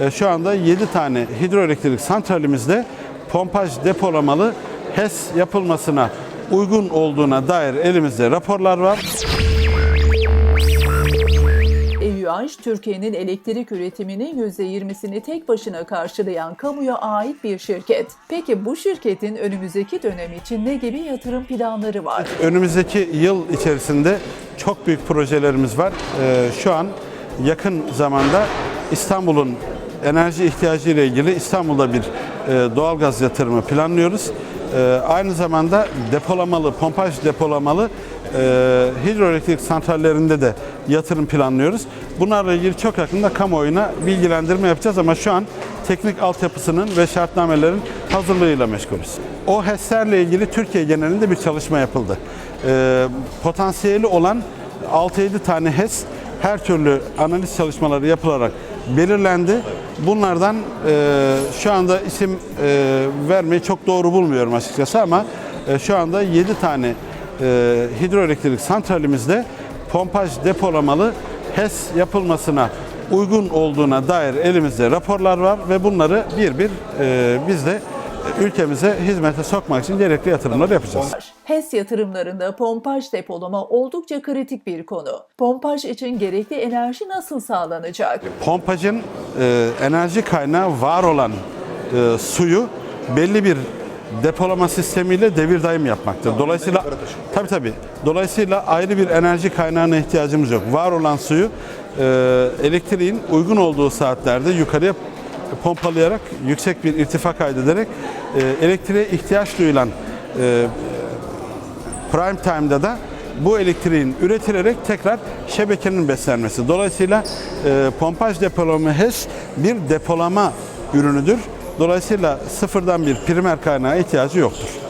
e, şu anda 7 tane hidroelektrik santralimizde pompaj depolamalı HES yapılmasına uygun olduğuna dair elimizde raporlar var. EÜH, Türkiye'nin elektrik üretiminin %20'sini tek başına karşılayan kamuya ait bir şirket. Peki bu şirketin önümüzdeki dönem için ne gibi yatırım planları var? Önümüzdeki yıl içerisinde çok büyük projelerimiz var. Ee, Şu an yakın zamanda İstanbul'un enerji ihtiyacı ile ilgili İstanbul'da bir e, doğalgaz yatırımı planlıyoruz. Ee, Aynı zamanda depolamalı, pompaj depolamalı e, hidroelektrik santrallerinde de yatırım planlıyoruz. Bunlarla ilgili çok yakında kamuoyuna bilgilendirme yapacağız ama şu an teknik altyapısının ve şartnamelerin hazırlığıyla meşgulüz. O HES'lerle ilgili Türkiye genelinde bir çalışma yapıldı. Ee, potansiyeli olan 6-7 tane HES her türlü analiz çalışmaları yapılarak belirlendi. Bunlardan e, şu anda isim e, vermeyi çok doğru bulmuyorum açıkçası ama e, şu anda 7 tane e, hidroelektrik santralimizde pompaj depolamalı HES yapılmasına uygun olduğuna dair elimizde raporlar var ve bunları bir bir e, biz de ülkemize hizmete sokmak için gerekli yatırımlar yapacağız. HES yatırımlarında pompaj depolama oldukça kritik bir konu. Pompaj için gerekli enerji nasıl sağlanacak? Pompajın e, enerji kaynağı var olan e, suyu belli bir depolama sistemiyle devir daim yapmaktır. Dolayısıyla tabii tabii. Dolayısıyla ayrı bir enerji kaynağına ihtiyacımız yok. Var olan suyu e, elektriğin uygun olduğu saatlerde yukarıya pompalayarak yüksek bir irtifa kaydederek e, elektriğe ihtiyaç duyulan e, prime time'da da bu elektriğin üretilerek tekrar şebekenin beslenmesi. Dolayısıyla e, pompaj depolama HES bir depolama ürünüdür. Dolayısıyla sıfırdan bir primer kaynağa ihtiyacı yoktur.